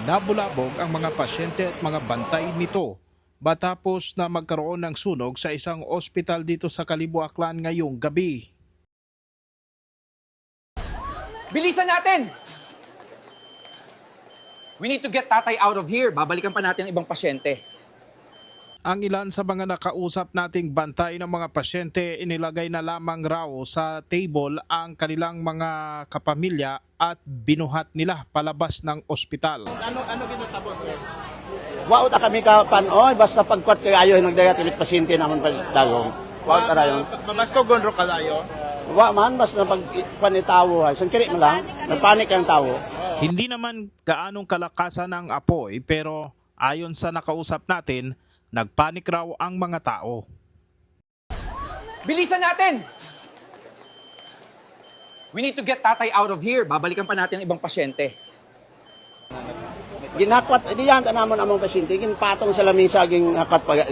Nabulabog ang mga pasyente at mga bantay nito matapos na magkaroon ng sunog sa isang ospital dito sa Kalibo Aklan ngayong gabi. Bilisan natin! We need to get tatay out of here. Babalikan pa natin ang ibang pasyente. Ang ilan sa mga nakausap nating bantay ng mga pasyente inilagay na lamang raw sa table ang kanilang mga kapamilya at binuhat nila palabas ng ospital. Wa ta kami ka panoy basta pagkwat kay ayo nagdagat ulit pasyente naman pag dagong. Wa ta rayon. Mas ko gondro kalayo. Wa man basta pag panitawo ay san kiri man lang. Nagpanik ang tawo. Hindi naman gaanong kalakasan ng apoy pero ayon sa nakausap natin, nagpanik raw ang mga tao. Bilisan natin! We need to get tatay out of here. Babalikan pa natin ang ibang pasyente. Ginakwat di yan ta namon among pasyente ginpatong sa lamisa ging nakwat pag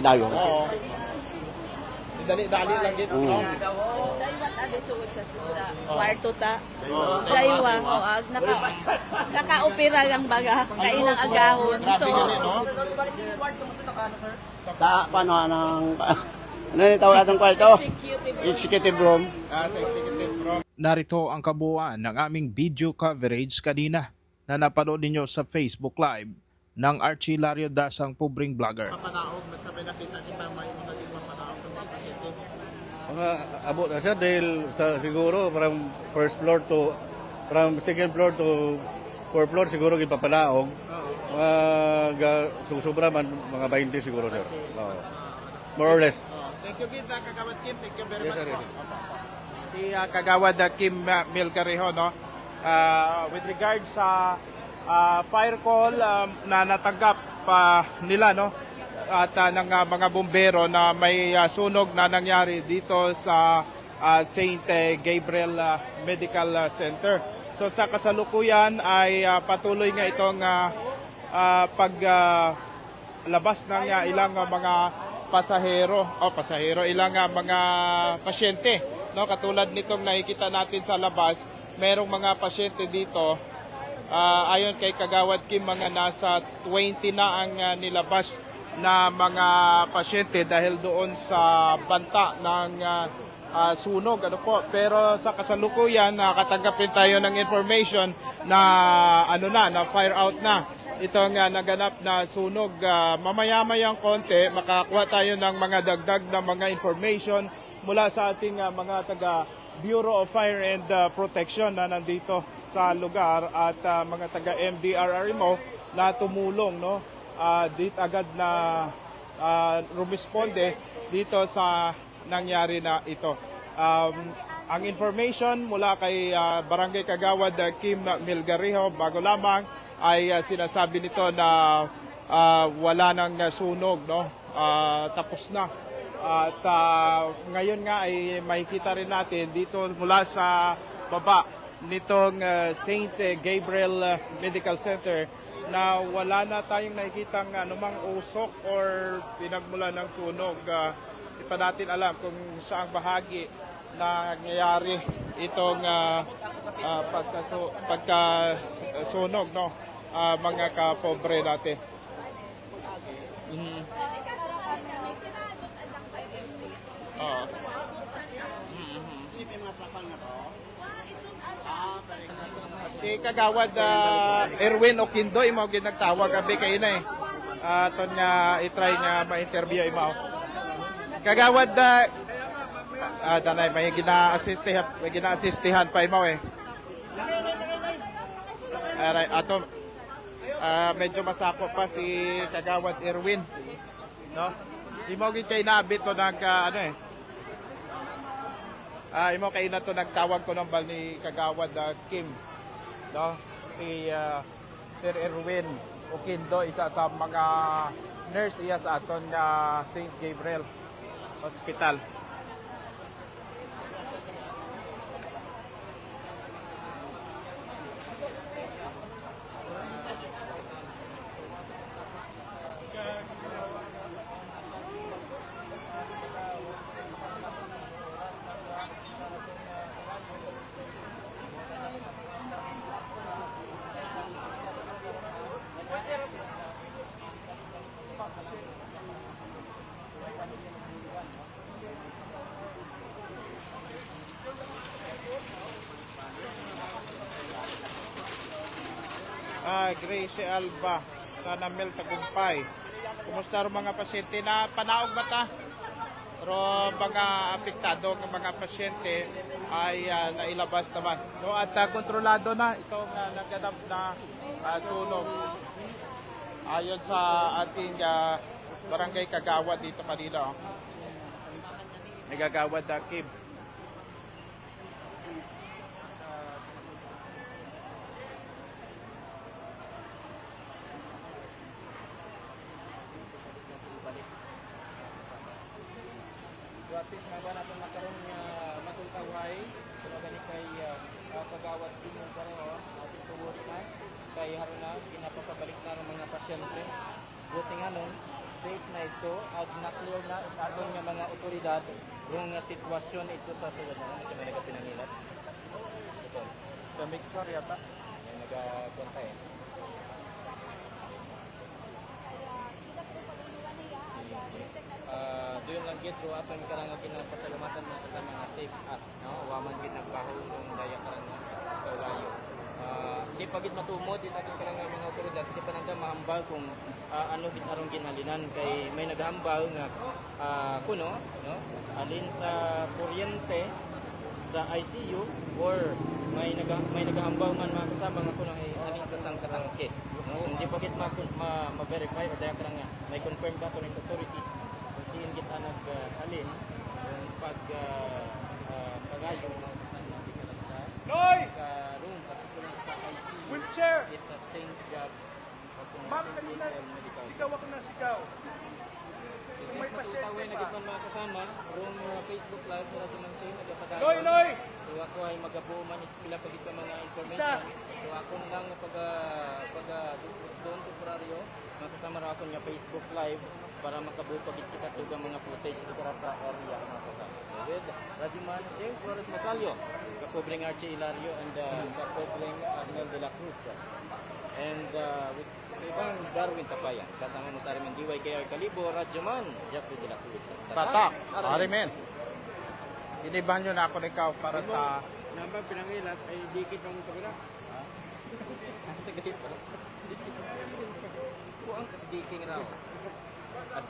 dagong. Dali-dali lang dito. Mm. Daywat abi suod sa sa kwarto ta. Daywa o ag naka kakaopera lang baga kay nang agahon. So Sa paano anang ano ni tawag atong kwarto? executive room. Ah, sa executive bro. Narito ang kabuuan ng aming video coverage kanina na napanood ninyo sa Facebook Live ng Archie Lario Dasang Pubring Vlogger. Panaog, sabi nakita kita may mga mapanaog ng mga pasyente. Mga abot na siya dahil sa siguro from first floor to from second floor to fourth floor siguro gipapalaong. Mga ga, susubra man mga 20 siguro sir. Oo. More or less. Thank you kita Kagawad Kim. Thank you very Yes, much. sir. Si ah, Kagawad ah, Kim uh, Milcarejo no. Ah, with regard sa ah, fire call um, na natanggap pa nila no at ah, ng ah, mga bombero na may ah, sunog na nangyari dito sa ah, St. Gabriel ah, Medical Center. So sa kasalukuyan ay ah, patuloy nga itong ah, ah, pag ah, labas ng ah, ilang ah, mga pasahero o pasahero ilang ah, mga pasyente no katulad nitong nakikita natin sa labas merong mga pasyente dito Ah, ayon kay Kagawad Kim mga nasa 20 na ang ah, nilabas na mga pasyente dahil doon sa banta ng ah, ah, sunog. Ano po? Pero sa kasalukuyan nakatanggap rin tayo ng information na ano na na fire out na itong uh, naganap na sunog. Ah, mamaya-mayang konti makakuha tayo ng mga dagdag na mga information mula sa ating ah, mga taga Bureau of Fire and ah, Protection na nandito sa lugar at ah, mga taga MDRRMO na tumulong no Ah, dit agad na ah, rumisponde dito sa nangyari na ito. Um, ang information mula kay ah, Barangay Kagawad ah, Kim Milgariho bago lamang ay ah, sinasabi nito na ah, wala nang sunog no. Ah, tapos na. At ah, ngayon nga ay makikita rin natin dito mula sa baba nitong ah, St. Gabriel Medical Center na wala na tayong nakikitang anumang usok or pinagmula ng sunog. Ah, Di natin alam kung saang bahagi na nangyayari itong ah, ah, pagkasu- pagkasunog no Ah, mga kapobre natin. Mhm. Si Kagawad ah, Erwin Okindo imo gid nagtawag gabi kay na eh. Ah, ton nga i-try nga ma-interview imo. Kagawad da ah, danay may gina-assistihan may gina-assistihan pa imo eh. Aray, ato ah, medyo masako pa si Kagawad Erwin. No? Imo gid kay nabit to nag ah, ano eh. Ah, imo kay na to nagtawag ko ng bal ni Kagawad ah, Kim. No? Si ah, Sir Erwin Okindo isa sa mga nurse iya sa aton nga St. Gabriel Hospital. Ah, Gracie Alba, sana Mel Tagumpay. Kumusta ro mga pasyente na panaog ba ta? Pero mga apektado ng mga pasyente ay ah, nailabas naman. No, at ah, kontrolado na itong uh, naganap na ah, sunog. Ayon sa ating ah, barangay Kagawad dito kanina. Oh. Nagagawad na Kim. Gratis nga ba natin makaroon nga matultaway kung gani kay uh, kagawad din yung pareho ating tuwori na. Kay haruna ginapapabalik na ng mga pasyente. Buti nga nun safe na ito at na-clear na aton nga mga otoridad yung sitwasyon ito sa sulod na siya mga pinangilat? Ito. The mixer yata. yung nagakonta eh uh, doon lang gid ko aton karang ginapasalamatan mo sa mga safe at no? Waman gid nagbaho ng daya karang kawayo. Uh, di pa gid matumod di aton karang mga otoridad. Di pa nanda mahambal kung ah, ano gid aron ginhalinan kay may naghambal nga uh, kuno no? Alin sa kuryente sa ICU or may naga, may nagahambal man mga kasama nga kuno ay alin sa sangkatangke no? So hindi pa gid ma, ma, ma-verify or daya karang nga may confirm ba to ng authorities kung siin kita nag uh, alin yung pag uh, uh, pagayo mga kasama di ka sa Noy! ka room particular sa ICU Wheelchair! it the same job o kung Ma'am, St. kanina, sigaw ako na sigaw. Since matutawin na gitman mga kasama, room uh, Facebook live na natin ng siya, nagpapadayon. Noy, Noy! So ako ay magabuo man pila pa dito mga Isa. information. So ako lang pag pag doon temporaryo, mga kasama ra ako nga Facebook live para makabuo pa kita tug ang mga footage dito ra sa area mga kasama. With Radyoman Singh, Flores Masalio, Kapobring Archie Hilario and uh, Kapobring Arnel de la Cruz. And uh, with ibang Darwin Tapaya, kasama mo sa Arimen DYKR Kalibo, Radyoman, Jeffrey de la Cruz. Tatak, Arimen. Inibahan nyo na ako ng ikaw para sa... Nambang pinangilat ay dikit ng kabila. Tagalit pa. Kuang kasi diking raw. At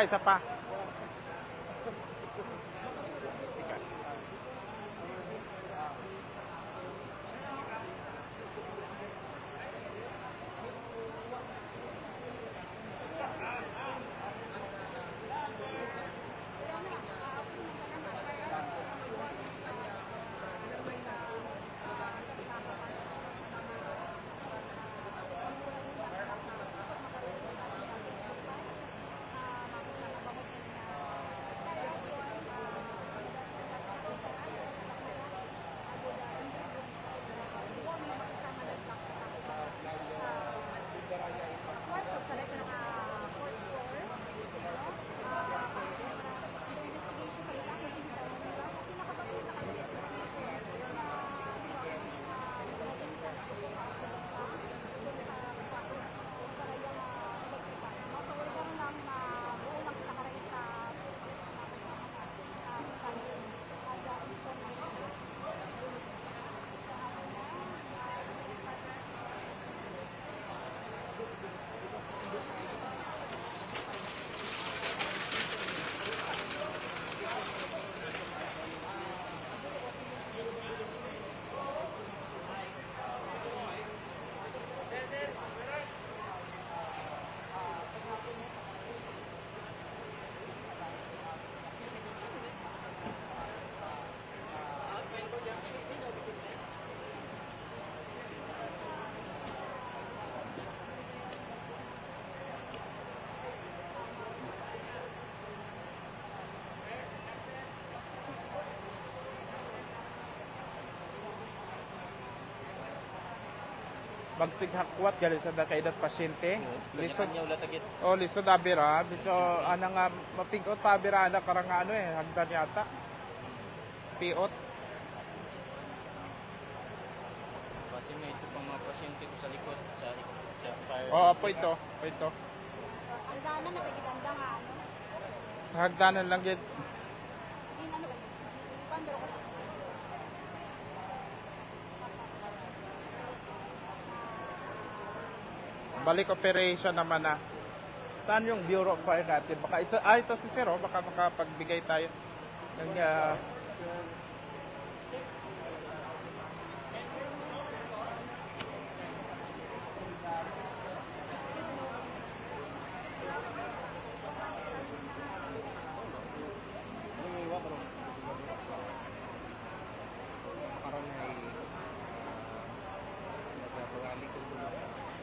Isa pa, magsighakwat gali sa dakaidat pasyente. Lisod Kanya ulat agit. Oh, lisod abira. Medyo ana nga mapingot pa abira ana karang ano eh, hagdan yata. Piot. Kasi may ito pang mga pasyente ko sa likod sa sa fire. Oh, apo ito. Apo ito. Ang dana na tagitanda nga ano. Sa hagdanan lang yun. In ano ba? Kando ko. Balik operation naman na. Saan yung Bureau of Fire natin? Baka ito, ah, ito si Zero. Baka makapagbigay tayo ng ah,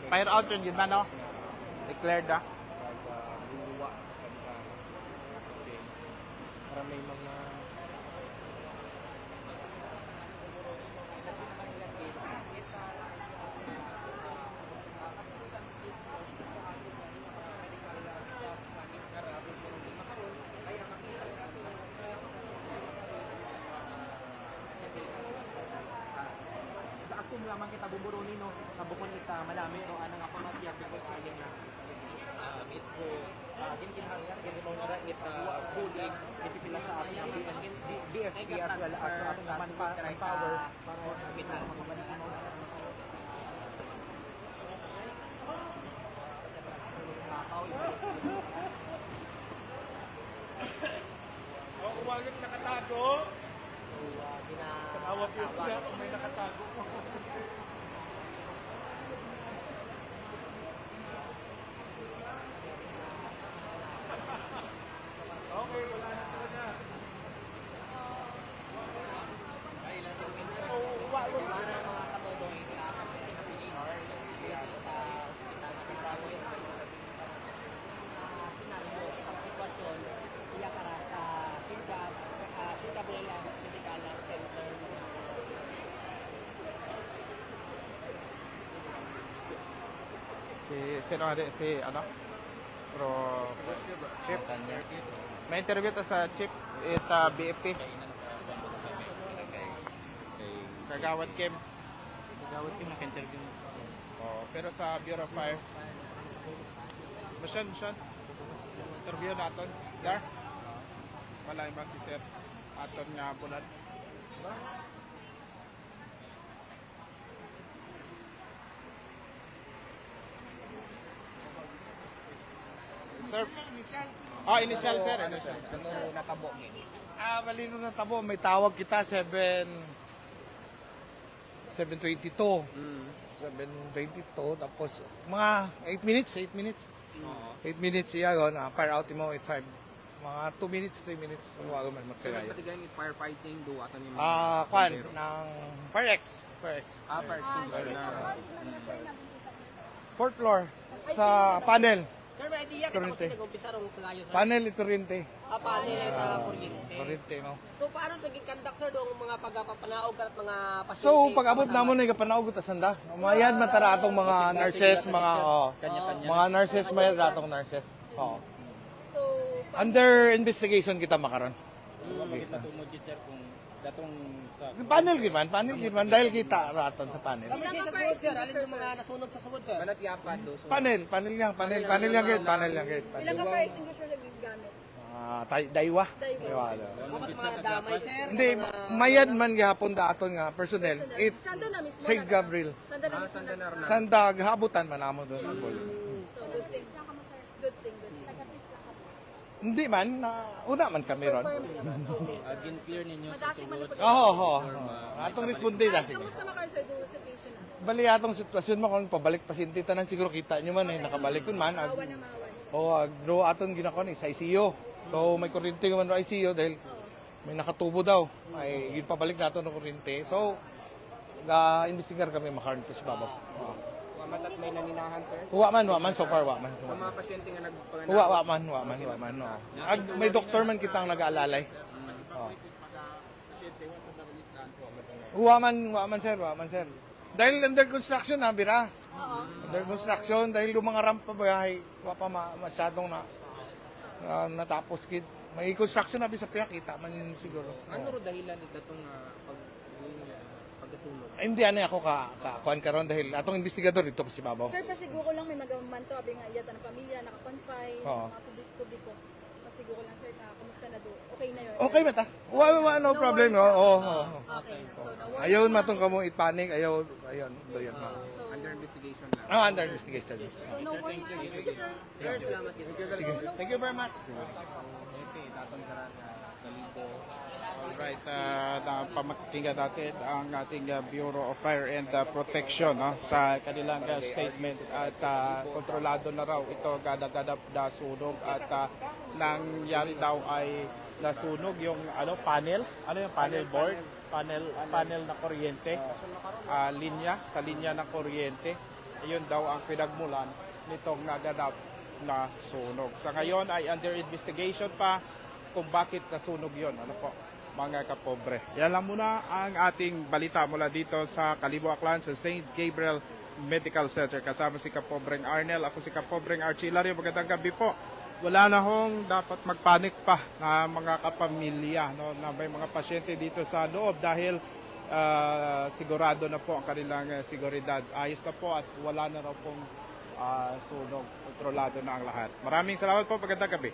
fire out yun yun na, no? Declared ah. Para may mga assume lamang kita buburuni no? Kabukon kita malami no? Anang ako matiyag because kaya nga uh, uh, din kinahanglan gini mo nga it uh, fully itipila sa ating ang BFP as well as sa ating manpower para sa hospital Oh, uwagan nakatago. Awat yun siya kung may nakatago. Si, sino nga? Si, ano? Pro, Chip. May interview to sa Chip at uh, BFP. Kagawad Kim. gawad yung naka-interview Oh, pero sa Bureau of Fire. Mission, mission. Interview natin. Dar? Wala yung si Sir. Aton nga bunad. Sir. Ah, initial sir. Initial. Ah, malino ng tabo. May tawag kita, 7... 7.22. 7.22. Tapos, mga 8 minutes, 8 minutes. 8 minutes iya yun. Ah, fire out mo, 8.5. Mga 2 minutes, 3 minutes. Huwag man magkagaya. Patigay ni firefighting do ato ni Ah, kwan, ng Firex. Firex. Ah, fire Ah, man na nang Fourth floor. Sa panel. Sir, may idea kita Kuryente. kasi nag-umpisa rin kagayo sir. Panel, ikurente. Ah, panet, ah, kuryente. Kurente, no? So, paano naging conduct sir doong mga pagpapanaog at mga pasyente? So, pag abot namon na ikapanawag ta sanda. Mayad man tara atong mga nurses, mga oh, mga nurses mayad atong nurses. Oh. So, Under investigation kita makaron. tumod gid sir kung datong sa Panel gid man, panel gid man dahil kita raton sa panel. emergency sa sugod sir, alin yung mga nasunog sa sugod sir? manat yapan do Panel, panel lang, panel, panel lang gid, panel lang gid. Ilang ka fire extinguisher na gigamit? Ah, tay- daywa. Daywa. Dapat mga nadamay sir? Hindi, mayad man gihapon daton nga personnel. It Sanda na mismo. St. Gabriel. Sanda na mismo. na- Sanda gahabutan man amo doon. Hindi man, na, una man kami ron. Gin clear ninyo sa sugod po. Oo, oo. Atong responde na sige. Kamusta maka sir do sa patient? Bali atong sitwasyon mo kung pabalik pasyente tanan siguro kita nyo man eh nakabalik kun man ag Awan na mawan. o ag draw aton ginakon eh sa ICU. So may kuryente man sa ICU dahil may nakatubo daw. Ay yun pabalik nato ng kuryente. So ga investigar kami makarntes babaw. Oh. Mamat may naninahan sir Huwa man, huwa man so far, huwa man. So, mga pasyente nga nagpanganak huwa, huwa man, huwa man, huwa man. No. Ag, may doktor man kitang nag-aalalay. Oh. Huwa man, huwa man sir, huwa man sir. Dahil under construction na, bira. Under construction dahil yung mga ramp pa bahay, wa pa ma, masyadong na, na natapos kid. May construction na bisa piya kita man yun siguro. Ano ro dahilan ito itong pag pagkasunog? Ay, Hindi ano ako ka ka kuan karon dahil atong investigador dito pa si Babaw. Sir, pasiguro lang may magaman to, abi nga iyatan ng pamilya, nakakonfine, Oo. mga publik-publiko. Pasiguro lang, sir, na kumusta na do. Okay na yun. Okay ba ta? Wa wa no problem no. Oo. oo, oo. Okay. So, no worries. Ayaw matong kamo i-panic, ayaw ayun, doon na. Under investigation lang. Ah, under investigation. So, no worries. Thank you, sir. Sir, salamat. Sige. Thank you very much. Alright, uh, na pamakinggan natin ang ating uh, Bureau of Fire and uh, Protection no, sa kanilang uh, statement at uh, kontrolado na raw ito gadagadap na sunog at uh, nangyari daw ay nasunog yung ano panel, ano yung panel board, panel panel na kuryente, uh, linya sa linya ng kuryente. Iyon daw ang pinagmulan nitong naganap na sunog. Sa ngayon ay under investigation pa kung bakit nasunog yon. Ano po, mga kapobre. Yan lang muna ang ating balita mula dito sa Kalibo Aklan sa St. Gabriel Medical Center. Kasama si Kapobreng Arnel, ako si Kapobreng Archie Hilario. Magandang gabi po. Wala na hong dapat magpanik pa na mga kapamilya no, na may mga pasyente dito sa loob dahil ah, sigurado na po ang kanilang ah, seguridad. Ayos na po at wala na raw pong ah, sunog. Kontrolado na ang lahat. Maraming salamat po. Magandang gabi.